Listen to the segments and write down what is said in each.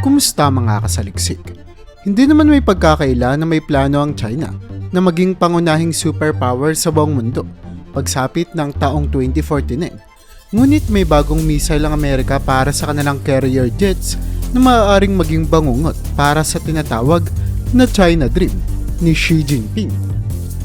Kumusta mga kasaliksik? Hindi naman may pagkakaila na may plano ang China na maging pangunahing superpower sa buong mundo pagsapit ng taong 2049. Ngunit may bagong missile ang Amerika para sa kanilang carrier jets na maaaring maging bangungot para sa tinatawag na China Dream ni Xi Jinping.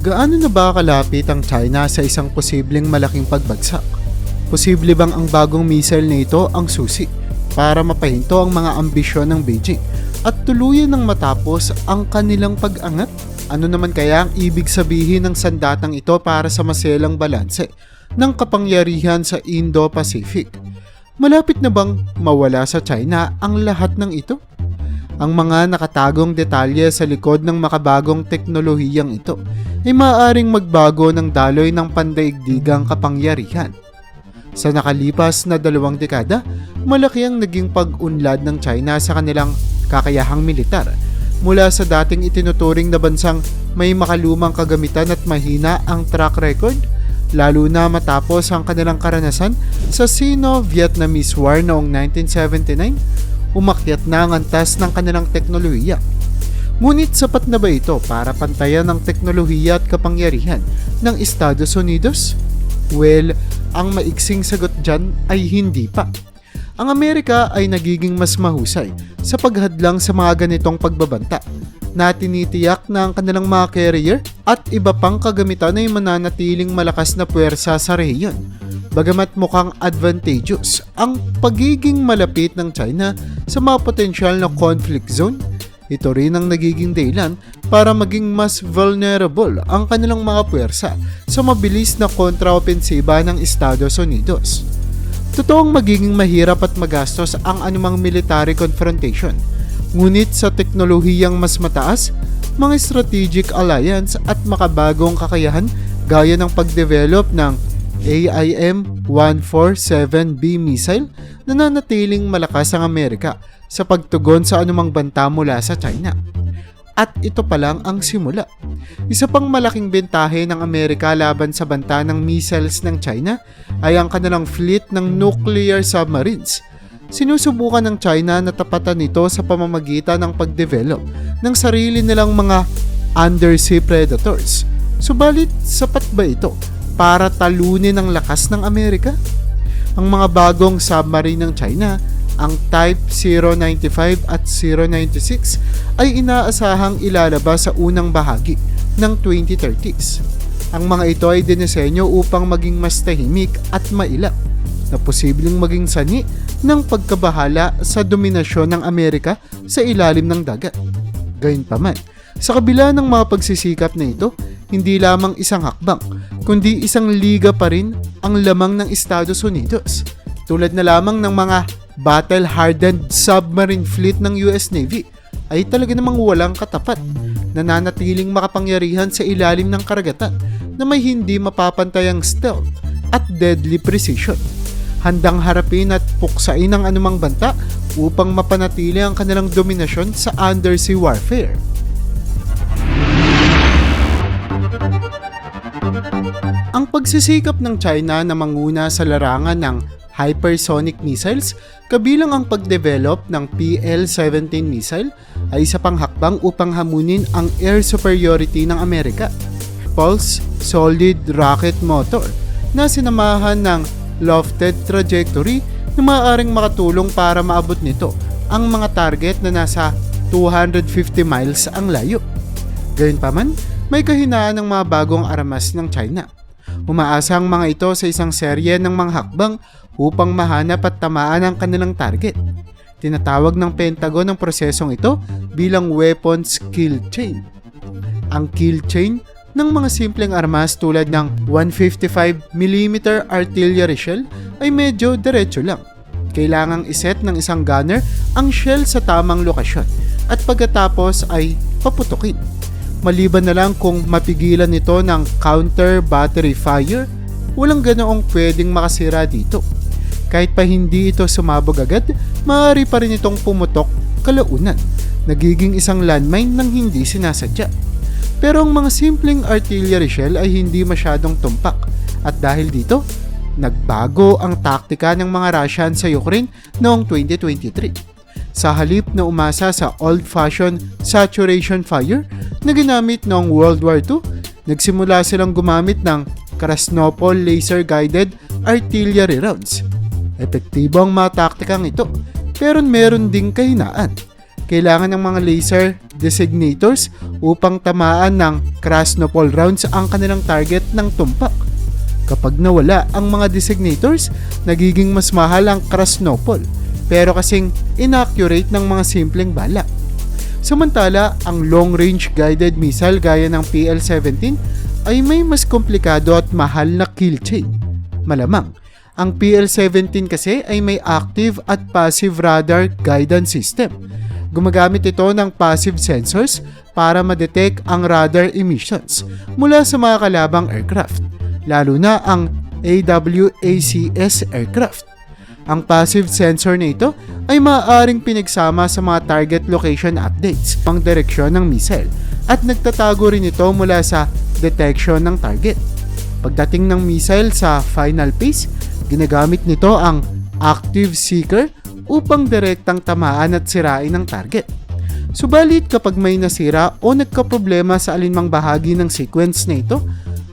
Gaano na ba kalapit ang China sa isang posibleng malaking pagbagsak? Posible bang ang bagong missile na ito ang susi para mapahinto ang mga ambisyon ng Beijing at tuluyan ng matapos ang kanilang pag-angat? Ano naman kaya ang ibig sabihin ng sandatang ito para sa maselang balanse ng kapangyarihan sa Indo-Pacific? Malapit na bang mawala sa China ang lahat ng ito? Ang mga nakatagong detalye sa likod ng makabagong teknolohiyang ito ay maaaring magbago ng daloy ng pandaigdigang kapangyarihan. Sa nakalipas na dalawang dekada, malaki ang naging pag-unlad ng China sa kanilang kakayahang militar mula sa dating itinuturing na bansang may makalumang kagamitan at mahina ang track record lalo na matapos ang kanilang karanasan sa Sino-Vietnamese War noong 1979, umakyat na ang antas ng kanilang teknolohiya. Ngunit sapat na ba ito para pantayan ang teknolohiya at kapangyarihan ng Estados Unidos? Well, ang maiksing sagot dyan ay hindi pa. Ang Amerika ay nagiging mas mahusay sa paghadlang sa mga ganitong pagbabanta na tinitiyak na ang kanilang mga carrier at iba pang kagamitan ay mananatiling malakas na puwersa sa rehiyon. Bagamat mukhang advantageous ang pagiging malapit ng China sa mga potensyal na conflict zone, ito rin ang nagiging dahilan para maging mas vulnerable ang kanilang mga puwersa sa mabilis na kontraopensiba ng Estados Unidos. Totoong magiging mahirap at magastos ang anumang military confrontation, ngunit sa teknolohiyang mas mataas, mga strategic alliance at makabagong kakayahan gaya ng pagdevelop ng AIM-147B missile na nanatiling malakas ang Amerika sa pagtugon sa anumang banta mula sa China. At ito pa lang ang simula. Isa pang malaking bentahe ng Amerika laban sa banta ng missiles ng China ay ang kanilang fleet ng nuclear submarines. Sinusubukan ng China na tapatan ito sa pamamagitan ng pagdevelop ng sarili nilang mga undersea predators. Subalit, sapat ba ito para talunin ang lakas ng Amerika? Ang mga bagong submarine ng China ang Type 095 at 096 ay inaasahang ilalabas sa unang bahagi ng 2030s. Ang mga ito ay dinisenyo upang maging mas tahimik at mailap na posibleng maging sani ng pagkabahala sa dominasyon ng Amerika sa ilalim ng dagat. Gayunpaman, sa kabila ng mga pagsisikap na ito, hindi lamang isang hakbang, kundi isang liga pa rin ang lamang ng Estados Unidos. Tulad na lamang ng mga battle-hardened submarine fleet ng US Navy ay talaga namang walang katapat, nananatiling makapangyarihan sa ilalim ng karagatan na may hindi mapapantayang stealth at deadly precision. Handang harapin at puksain ang anumang banta upang mapanatili ang kanilang dominasyon sa undersea warfare. Ang pagsisikap ng China na manguna sa larangan ng hypersonic missiles, kabilang ang pagdevelop ng PL-17 missile ay isa pang hakbang upang hamunin ang air superiority ng Amerika. Pulse Solid Rocket Motor na sinamahan ng lofted trajectory na maaaring makatulong para maabot nito ang mga target na nasa 250 miles ang layo. Gayunpaman, may kahinaan ng mga bagong armas ng China. Umaasa ang mga ito sa isang serye ng mga hakbang upang mahanap at tamaan ang kanilang target. Tinatawag ng Pentagon ang prosesong ito bilang weapons kill chain. Ang kill chain ng mga simpleng armas tulad ng 155mm artillery shell ay medyo diretso lang. Kailangang iset ng isang gunner ang shell sa tamang lokasyon at pagkatapos ay paputukin. Maliban na lang kung mapigilan nito ng counter battery fire, walang ganoong pwedeng makasira dito. Kahit pa hindi ito sumabog agad, maaari pa rin itong pumutok kalaunan. Nagiging isang landmine nang hindi sinasadya. Pero ang mga simpleng artillery shell ay hindi masyadong tumpak at dahil dito, nagbago ang taktika ng mga Russian sa Ukraine noong 2023. Sa halip na umasa sa old-fashioned saturation fire na ginamit noong World War II, nagsimula silang gumamit ng Krasnopol laser-guided artillery rounds. Epektibo ang mga taktikang ito, pero meron ding kahinaan. Kailangan ng mga laser designators upang tamaan ng Krasnopol rounds ang kanilang target ng tumpak. Kapag nawala ang mga designators, nagiging mas mahal ang Krasnopol, pero kasing inaccurate ng mga simpleng bala. Samantala, ang long-range guided missile gaya ng PL-17 ay may mas komplikado at mahal na kill chain. Malamang, ang PL-17 kasi ay may active at passive radar guidance system. Gumagamit ito ng passive sensors para ma-detect ang radar emissions mula sa mga kalabang aircraft, lalo na ang AWACS aircraft. Ang passive sensor na ito ay maaaring pinagsama sa mga target location updates pang direksyon ng missile at nagtatago rin ito mula sa detection ng target. Pagdating ng missile sa final phase, ginagamit nito ang active seeker upang direktang tamaan at sirain ang target. Subalit kapag may nasira o nagkaproblema sa alinmang bahagi ng sequence na ito,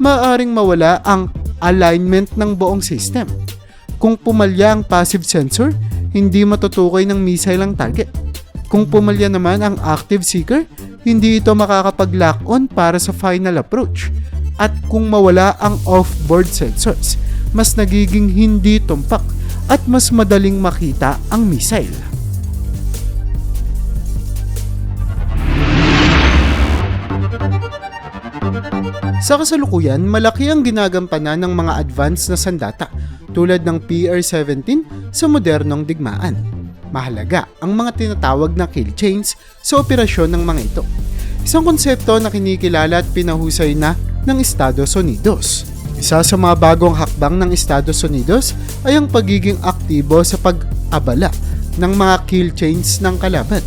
maaaring mawala ang alignment ng buong system. Kung pumalya ang passive sensor, hindi matutukoy ng missile ang target. Kung pumalya naman ang active seeker, hindi ito makakapag-lock on para sa final approach. At kung mawala ang off-board sensors, mas nagiging hindi tumpak at mas madaling makita ang missile. Sa kasalukuyan, malaki ang ginagampanan ng mga advanced na sandata tulad ng PR-17 sa modernong digmaan. Mahalaga ang mga tinatawag na kill chains sa operasyon ng mga ito. Isang konsepto na kinikilala at pinahusay na ng Estados Unidos. Isa sa mga bagong hakbang ng Estados Unidos ay ang pagiging aktibo sa pag-abala ng mga kill chains ng kalaban.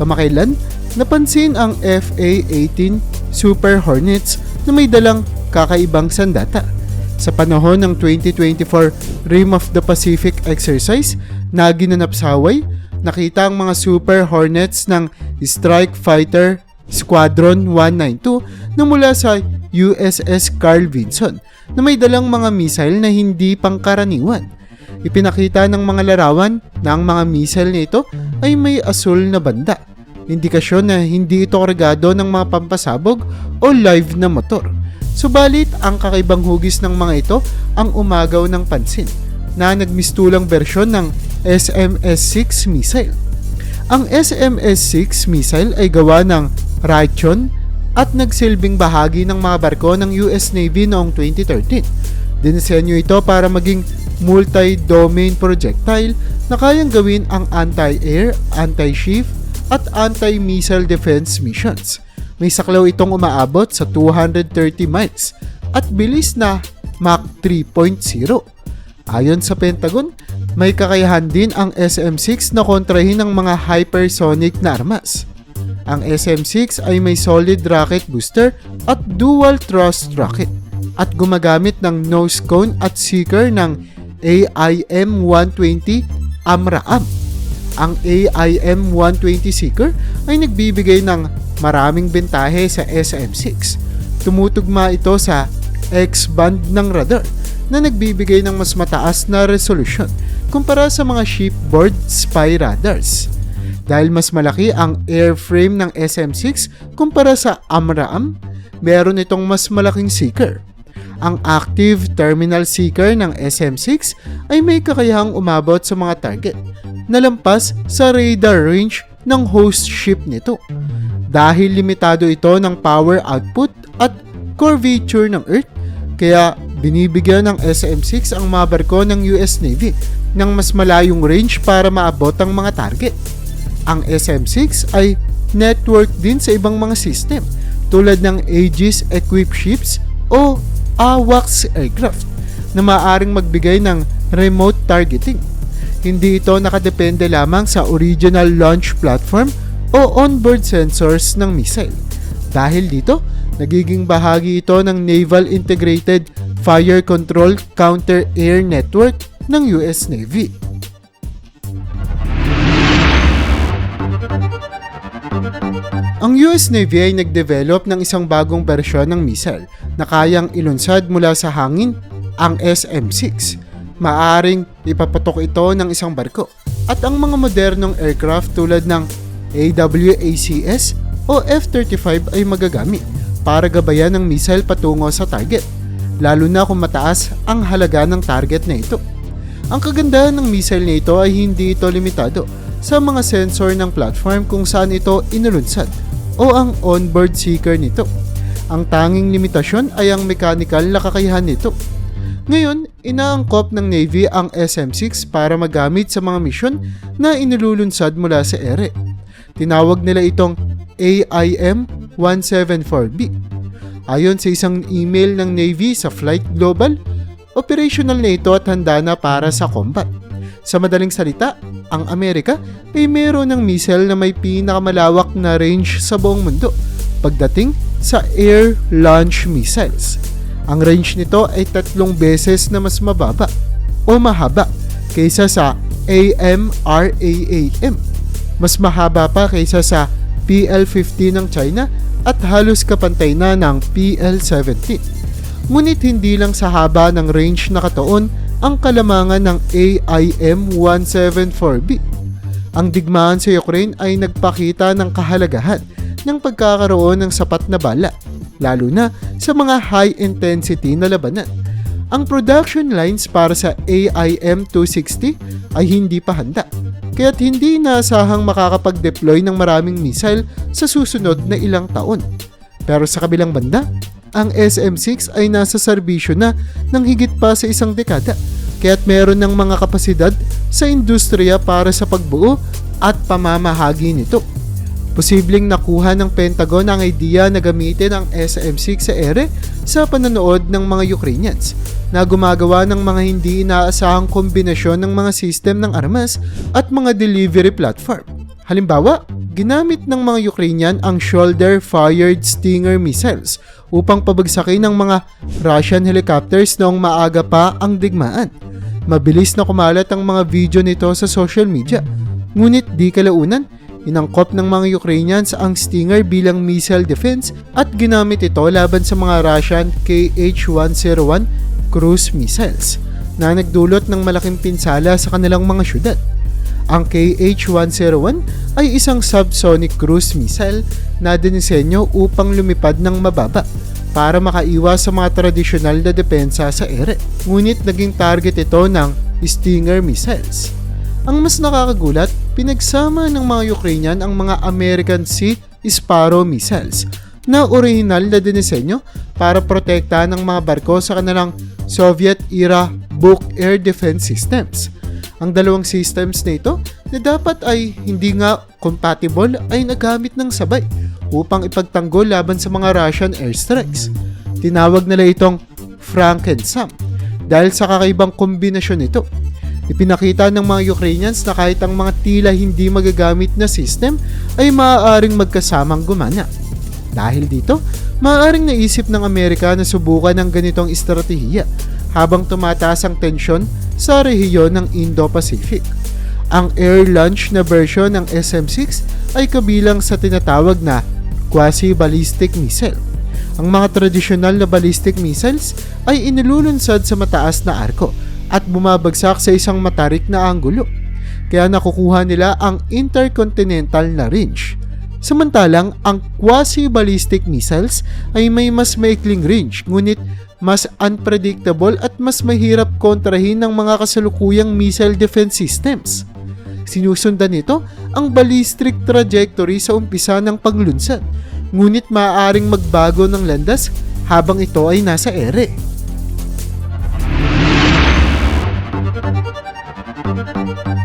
Kamakailan, napansin ang FA-18 Super Hornets na may dalang kakaibang sandata. Sa panahon ng 2024 Rim of the Pacific exercise na ginanap sa Hawaii, nakita ang mga Super Hornets ng Strike Fighter Squadron 192 na mula sa USS Carl Vinson na may dalang mga missile na hindi pangkaraniwan. Ipinakita ng mga larawan na ang mga missile nito ay may asul na banda indikasyon na hindi ito kargado ng mga pampasabog o live na motor. Subalit, ang kakaibang hugis ng mga ito ang umagaw ng pansin na nagmistulang bersyon ng SMS-6 missile. Ang SMS-6 missile ay gawa ng Raytheon at nagsilbing bahagi ng mga barko ng US Navy noong 2013. Dinisenyo ito para maging multi-domain projectile na kayang gawin ang anti-air, anti-ship, at anti-missile defense missions. May saklaw itong umaabot sa 230 miles at bilis na Mach 3.0. Ayon sa Pentagon, may kakayahan din ang SM-6 na kontrahin ng mga hypersonic na armas. Ang SM-6 ay may solid rocket booster at dual thrust rocket at gumagamit ng nose cone at seeker ng AIM-120 AMRAAM ang AIM-120 Seeker ay nagbibigay ng maraming bentahe sa SM-6. Tumutugma ito sa X-band ng radar na nagbibigay ng mas mataas na resolution kumpara sa mga shipboard spy radars. Dahil mas malaki ang airframe ng SM-6 kumpara sa AMRAAM, meron itong mas malaking seeker. Ang active terminal seeker ng SM-6 ay may kakayahang umabot sa mga target na lampas sa radar range ng host ship nito. Dahil limitado ito ng power output at curvature ng Earth, kaya binibigyan ng SM-6 ang mga barko ng US Navy ng mas malayong range para maabot ang mga target. Ang SM-6 ay network din sa ibang mga system tulad ng Aegis Equipped Ships o AWACS aircraft na maaaring magbigay ng remote targeting hindi ito nakadepende lamang sa original launch platform o onboard sensors ng missile. Dahil dito, nagiging bahagi ito ng Naval Integrated Fire Control Counter-Air Network ng US Navy. Ang US Navy ay nagdevelop ng isang bagong bersyon ng missile na kayang ilunsad mula sa hangin, ang SM-6. Maaring ipapatok ito ng isang barko at ang mga modernong aircraft tulad ng AWACS o F-35 ay magagamit para gabayan ng missile patungo sa target, lalo na kung mataas ang halaga ng target na ito. Ang kagandahan ng missile na ito ay hindi ito limitado sa mga sensor ng platform kung saan ito inulunsad o ang onboard seeker nito. Ang tanging limitasyon ay ang mechanical na kakayahan nito. Ngayon, inaangkop ng Navy ang SM-6 para magamit sa mga misyon na inilulunsad mula sa ere. Tinawag nila itong AIM-174B. Ayon sa isang email ng Navy sa Flight Global, operational na ito at handa na para sa combat. Sa madaling salita, ang Amerika ay mayroon ng missile na may pinakamalawak na range sa buong mundo pagdating sa air launch missiles. Ang range nito ay tatlong beses na mas mababa o mahaba kaysa sa AMRAAM. Mas mahaba pa kaysa sa PL-50 ng China at halos kapantay na ng PL-70. Ngunit hindi lang sa haba ng range nakatuon ang kalamangan ng AIM-174B. Ang digmaan sa Ukraine ay nagpakita ng kahalagahan ng pagkakaroon ng sapat na bala, lalo na sa mga high-intensity na labanan. Ang production lines para sa AIM-260 ay hindi pa handa, kaya't hindi inaasahang makakapag-deploy ng maraming missile sa susunod na ilang taon. Pero sa kabilang banda, ang SM-6 ay nasa serbisyo na ng higit pa sa isang dekada, kaya't meron ng mga kapasidad sa industriya para sa pagbuo at pamamahagi nito. Posibleng nakuha ng Pentagon ang idea na gamitin ang SM-6 sa ere sa pananood ng mga Ukrainians na gumagawa ng mga hindi inaasahang kombinasyon ng mga system ng armas at mga delivery platform. Halimbawa, ginamit ng mga Ukrainian ang shoulder-fired Stinger missiles upang pabagsakin ng mga Russian helicopters noong maaga pa ang digmaan. Mabilis na kumalat ang mga video nito sa social media. Ngunit di kalaunan, Inangkop ng mga Ukrainians ang Stinger bilang missile defense at ginamit ito laban sa mga Russian KH-101 cruise missiles na nagdulot ng malaking pinsala sa kanilang mga syudad. Ang KH-101 ay isang subsonic cruise missile na dinisenyo upang lumipad ng mababa para makaiwas sa mga tradisyonal na depensa sa ere. Ngunit naging target ito ng Stinger missiles. Ang mas nakakagulat, pinagsama ng mga Ukrainian ang mga American Sea Sparrow missiles na orihinal na dinisenyo para protektahan ng mga barko sa kanilang Soviet-era Buk Air Defense Systems. Ang dalawang systems na ito na dapat ay hindi nga compatible ay nagamit ng sabay upang ipagtanggol laban sa mga Russian airstrikes. Tinawag nila itong Frankensam dahil sa kakaibang kombinasyon nito Ipinakita ng mga Ukrainians na kahit ang mga tila hindi magagamit na system ay maaaring magkasamang gumana. Dahil dito, maaaring naisip ng Amerika na subukan ng ganitong estratehiya habang tumataas ang tensyon sa rehiyon ng Indo-Pacific. Ang air launch na version ng SM-6 ay kabilang sa tinatawag na quasi-ballistic missile. Ang mga tradisyonal na ballistic missiles ay inilulunsad sa mataas na arko at bumabagsak sa isang matarik na anggulo. Kaya nakukuha nila ang intercontinental na range. Samantalang ang quasi-ballistic missiles ay may mas maikling range ngunit mas unpredictable at mas mahirap kontrahin ng mga kasalukuyang missile defense systems. Sinusundan nito ang ballistic trajectory sa umpisa ng paglunsad, ngunit maaaring magbago ng landas habang ito ay nasa ere.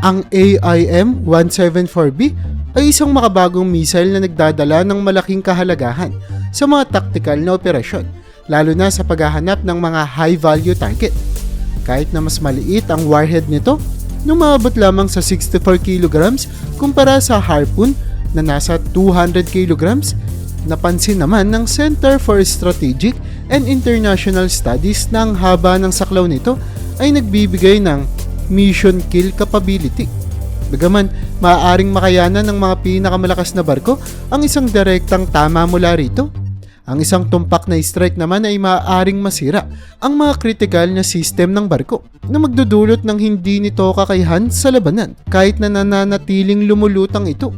Ang AIM-174B ay isang makabagong missile na nagdadala ng malaking kahalagahan sa mga taktikal na operasyon, lalo na sa paghahanap ng mga high-value target. Kahit na mas maliit ang warhead nito, nung maabot lamang sa 64 kg kumpara sa Harpoon na nasa 200 kg, napansin naman ng Center for Strategic and International Studies na ang haba ng saklaw nito ay nagbibigay ng mission kill capability. Bagaman, maaaring makayanan ng mga pinakamalakas na barko ang isang direktang tama mula rito. Ang isang tumpak na strike naman ay maaaring masira ang mga critical na system ng barko na magdudulot ng hindi nito kakayahan sa labanan kahit na nananatiling lumulutang ito.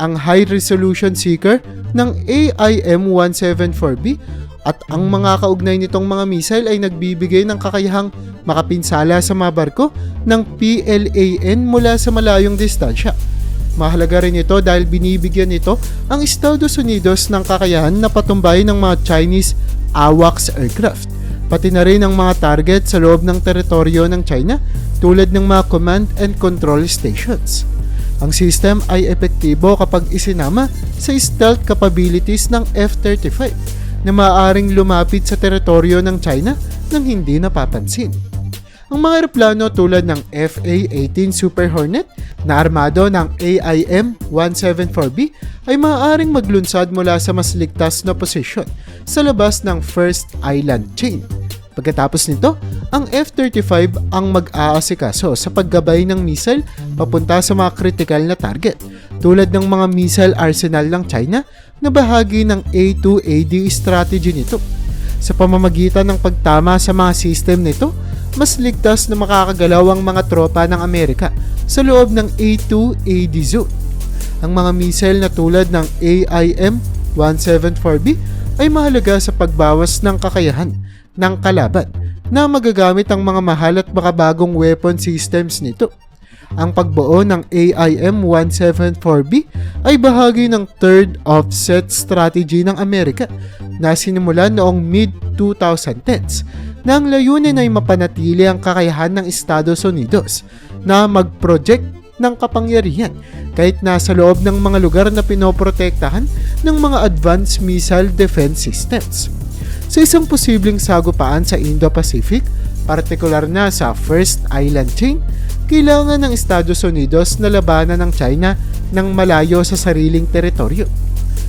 Ang High Resolution Seeker ng AIM-174B at ang mga kaugnay nitong mga missile ay nagbibigay ng kakayahang makapinsala sa mga barko ng PLAN mula sa malayong distansya. Mahalaga rin ito dahil binibigyan nito ang Estados Unidos ng kakayahan na patumbay ng mga Chinese AWACS aircraft, pati na rin ang mga target sa loob ng teritoryo ng China tulad ng mga command and control stations. Ang system ay epektibo kapag isinama sa stealth capabilities ng F-35 na maaaring lumapit sa teritoryo ng China nang hindi napapansin. Ang mga eroplano tulad ng FA-18 Super Hornet na armado ng AIM-174B ay maaaring maglunsad mula sa mas ligtas na posisyon sa labas ng First Island Chain. Pagkatapos nito, ang F-35 ang mag-aasikaso sa paggabay ng missile papunta sa mga critical na target tulad ng mga missile arsenal ng China na bahagi ng A2AD strategy nito. Sa pamamagitan ng pagtama sa mga system nito, mas ligtas na makakagalaw ang mga tropa ng Amerika sa loob ng A2AD zone. Ang mga missile na tulad ng AIM-174B ay mahalaga sa pagbawas ng kakayahan ng kalaban na magagamit ang mga mahal at makabagong weapon systems nito. Ang pagbuo ng AIM-174B ay bahagi ng third offset strategy ng Amerika na sinimulan noong mid-2010s na ang layunin ay mapanatili ang kakayahan ng Estados Unidos na mag-project ng kapangyarihan kahit nasa loob ng mga lugar na pinoprotektahan ng mga advanced missile defense systems. Sa isang posibleng sagupaan sa Indo-Pacific, partikular na sa First Island Chain, kailangan ng Estados Unidos na labanan ng China ng malayo sa sariling teritoryo.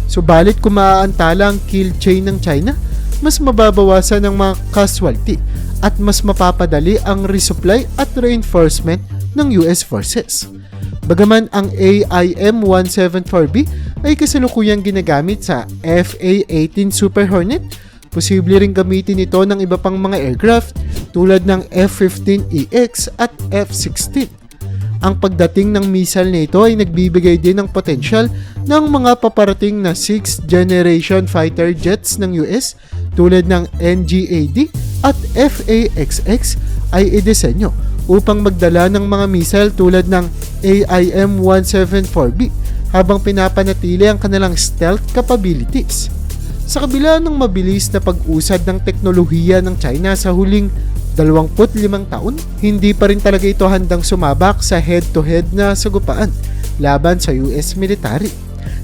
Subalit kung maaantala ang kill chain ng China, mas mababawasan ang mga casualty at mas mapapadali ang resupply at reinforcement ng US forces. Bagaman ang AIM-174B ay kasalukuyang ginagamit sa FA-18 Super Hornet, posible ring gamitin ito ng iba pang mga aircraft tulad ng F-15EX at F-16. Ang pagdating ng missile nito ay nagbibigay din ng potensyal ng mga paparating na 6th generation fighter jets ng US tulad ng NGAD at FAXX ay idisenyo upang magdala ng mga missile tulad ng AIM-174B habang pinapanatili ang kanilang stealth capabilities. Sa kabila ng mabilis na pag-usad ng teknolohiya ng China sa huling 25 taon, hindi pa rin talaga ito handang sumabak sa head-to-head na sagupaan laban sa US military.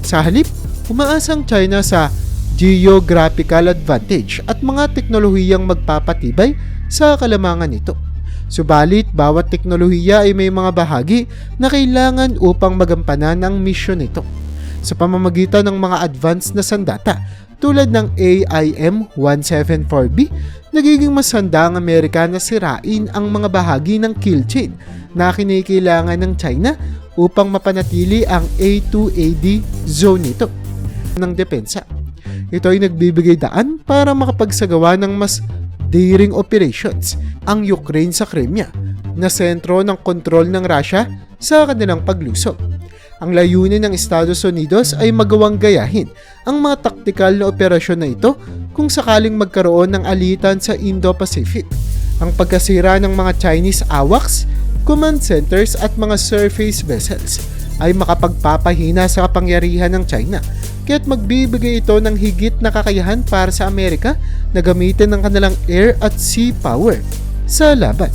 Sa halip, umaasang China sa geographical advantage at mga teknolohiyang magpapatibay sa kalamangan nito. Subalit, bawat teknolohiya ay may mga bahagi na kailangan upang magampanan ang misyon nito. Sa pamamagitan ng mga advanced na sandata tulad ng AIM-174B, nagiging mas handa ang Amerika na sirain ang mga bahagi ng kill chain na kinikailangan ng China upang mapanatili ang A2AD zone nito ng depensa. Ito ay nagbibigay daan para makapagsagawa ng mas daring operations ang Ukraine sa Crimea na sentro ng kontrol ng Russia sa kanilang paglusog. Ang layunin ng Estados Unidos ay magawang gayahin ang mga taktikal na operasyon na ito kung sakaling magkaroon ng alitan sa Indo-Pacific. Ang pagkasira ng mga Chinese AWACS, command centers at mga surface vessels ay makapagpapahina sa kapangyarihan ng China kaya't magbibigay ito ng higit na kakayahan para sa Amerika na gamitin ng kanilang air at sea power sa laban.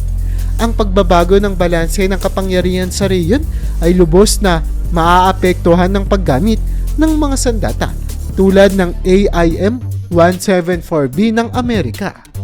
Ang pagbabago ng balanse ng kapangyarihan sa rehiyon ay lubos na maaapektuhan ng paggamit ng mga sandata tulad ng AIM-174B ng Amerika.